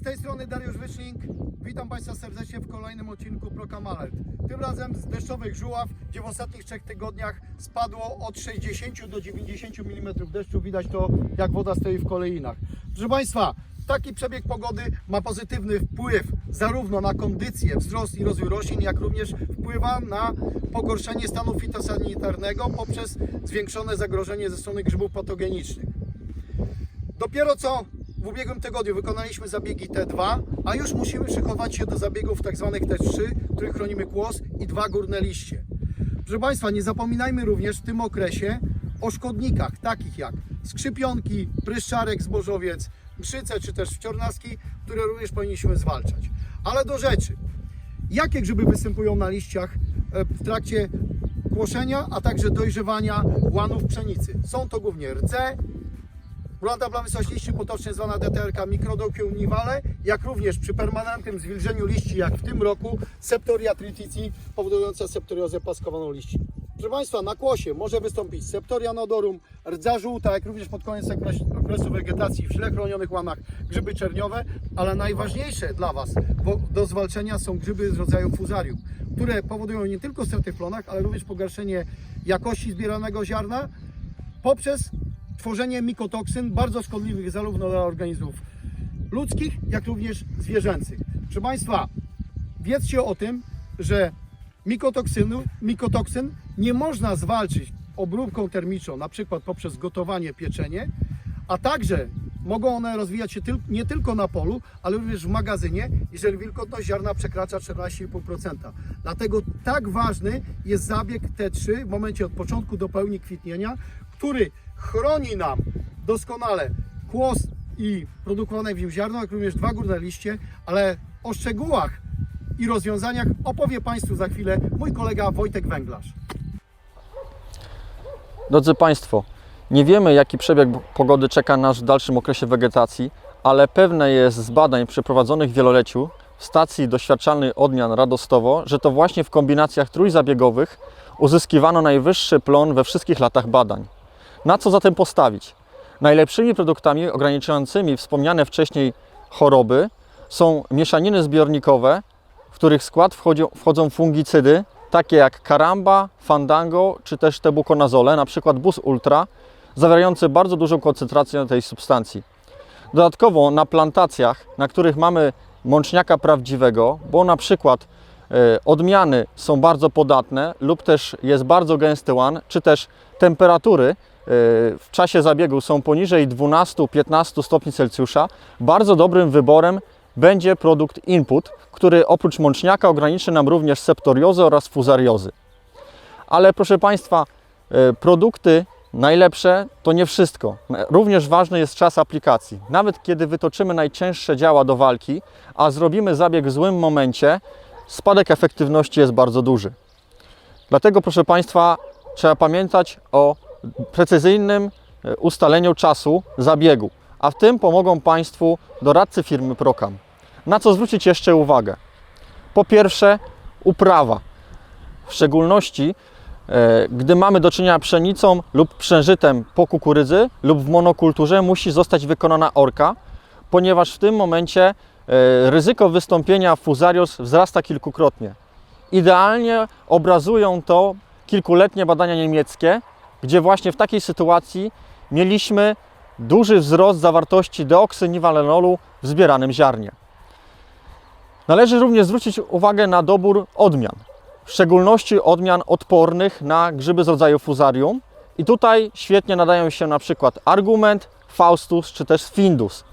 Z tej strony Dariusz Wyszling. Witam Państwa serdecznie w kolejnym odcinku Proka Malert. Tym razem z deszczowych żuław, gdzie w ostatnich trzech tygodniach spadło od 60 do 90 mm deszczu. Widać to, jak woda stoi w kolejnach. Proszę Państwa, taki przebieg pogody ma pozytywny wpływ zarówno na kondycję, wzrost i rozwój roślin, jak również wpływa na pogorszenie stanu fitosanitarnego poprzez zwiększone zagrożenie ze strony grzybów patogenicznych. Dopiero co w ubiegłym tygodniu wykonaliśmy zabiegi T2, a już musimy szykować się do zabiegów zwanych T3, w których chronimy kłos i dwa górne liście. Proszę Państwa, nie zapominajmy również w tym okresie o szkodnikach, takich jak skrzypionki, pryszczarek, zbożowiec, mszyce czy też wciornaski, które również powinniśmy zwalczać. Ale do rzeczy. Jakie grzyby występują na liściach e, w trakcie kłoszenia, a także dojrzewania łanów pszenicy? Są to głównie rdze, Blanda plamystość liści potocznie zwana DTRK mikrodokium nivale, jak również przy permanentnym zwilżeniu liści, jak w tym roku, septoria tritici powodująca septoriozę paskowaną liści. Proszę Państwa, na kłosie może wystąpić septoria nodorum, rdza żółta, jak również pod koniec okres- okresu wegetacji w źle chronionych łanach grzyby czerniowe, ale najważniejsze dla Was do zwalczenia są grzyby z rodzaju fuzarium, które powodują nie tylko straty w plonach, ale również pogarszenie jakości zbieranego ziarna, poprzez tworzenie mikotoksyn bardzo szkodliwych zarówno dla organizmów ludzkich, jak również zwierzęcych. Proszę Państwa, wiedzcie o tym, że mikotoksynu, mikotoksyn nie można zwalczyć obróbką termiczną, na przykład poprzez gotowanie, pieczenie, a także mogą one rozwijać się nie tylko na polu, ale również w magazynie, jeżeli wilgotność ziarna przekracza 14,5%. Dlatego tak ważny jest zabieg T3 w momencie od początku do pełni kwitnienia, który chroni nam doskonale kłos i produkowane w nim ziarno, jak również dwa górne liście, ale o szczegółach i rozwiązaniach opowie Państwu za chwilę mój kolega Wojtek Węglarz. Drodzy Państwo, nie wiemy jaki przebieg pogody czeka nas w dalszym okresie wegetacji, ale pewne jest z badań przeprowadzonych w wieloleciu w stacji doświadczalnej odmian Radostowo, że to właśnie w kombinacjach trójzabiegowych uzyskiwano najwyższy plon we wszystkich latach badań. Na co zatem postawić? Najlepszymi produktami ograniczającymi wspomniane wcześniej choroby są mieszaniny zbiornikowe, w których skład wchodzą, wchodzą fungicydy, takie jak karamba, fandango czy też tebukonazole, na przykład bus ultra, zawierające bardzo dużą koncentrację tej substancji. Dodatkowo na plantacjach, na których mamy mączniaka prawdziwego, bo na przykład e, odmiany są bardzo podatne lub też jest bardzo gęsty łan, czy też temperatury w czasie zabiegu są poniżej 12-15 stopni Celsjusza, bardzo dobrym wyborem będzie produkt Input, który oprócz mączniaka ograniczy nam również septoriozę oraz fuzariozy. Ale proszę Państwa, e, produkty najlepsze to nie wszystko. Również ważny jest czas aplikacji. Nawet kiedy wytoczymy najcięższe działa do walki, a zrobimy zabieg w złym momencie, spadek efektywności jest bardzo duży. Dlatego, proszę Państwa, trzeba pamiętać o precyzyjnym e, ustaleniu czasu zabiegu, a w tym pomogą Państwu doradcy firmy Procam. Na co zwrócić jeszcze uwagę? Po pierwsze, uprawa. W szczególności, e, gdy mamy do czynienia pszenicą lub przężytem po kukurydzy lub w monokulturze, musi zostać wykonana orka, ponieważ w tym momencie e, ryzyko wystąpienia fuzarios wzrasta kilkukrotnie. Idealnie obrazują to kilkuletnie badania niemieckie, gdzie właśnie w takiej sytuacji mieliśmy duży wzrost zawartości deoksyniwalenolu w zbieranym ziarnie. Należy również zwrócić uwagę na dobór odmian, w szczególności odmian odpornych na grzyby z rodzaju fuzarium. I tutaj świetnie nadają się na przykład Argument, Faustus czy też Findus.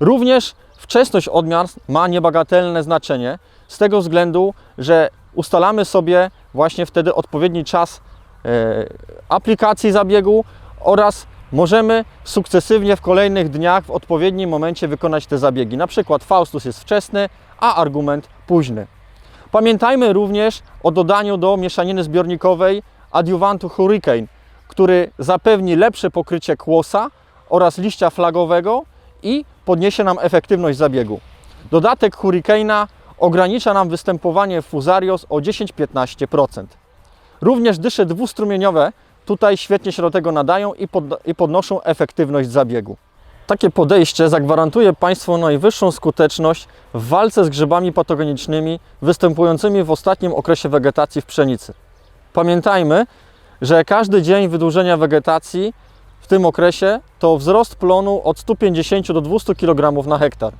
Również wczesność odmian ma niebagatelne znaczenie z tego względu, że ustalamy sobie właśnie wtedy odpowiedni czas aplikacji zabiegu oraz możemy sukcesywnie w kolejnych dniach w odpowiednim momencie wykonać te zabiegi. Na przykład Faustus jest wczesny, a argument późny. Pamiętajmy również o dodaniu do mieszaniny zbiornikowej adiuwantu Hurricane, który zapewni lepsze pokrycie kłosa oraz liścia flagowego i podniesie nam efektywność zabiegu. Dodatek Hurricane'a ogranicza nam występowanie fuzarios o 10-15%. Również dysze dwustrumieniowe tutaj świetnie się do tego nadają i, pod, i podnoszą efektywność zabiegu. Takie podejście zagwarantuje Państwu najwyższą skuteczność w walce z grzybami patogenicznymi występującymi w ostatnim okresie wegetacji w pszenicy. Pamiętajmy, że każdy dzień wydłużenia wegetacji w tym okresie to wzrost plonu od 150 do 200 kg na hektar.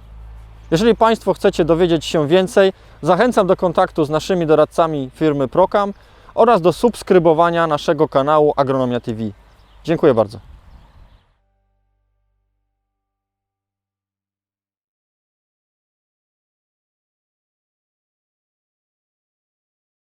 Jeżeli Państwo chcecie dowiedzieć się więcej, zachęcam do kontaktu z naszymi doradcami firmy Procam oraz do subskrybowania naszego kanału Agronomia TV. Dziękuję bardzo.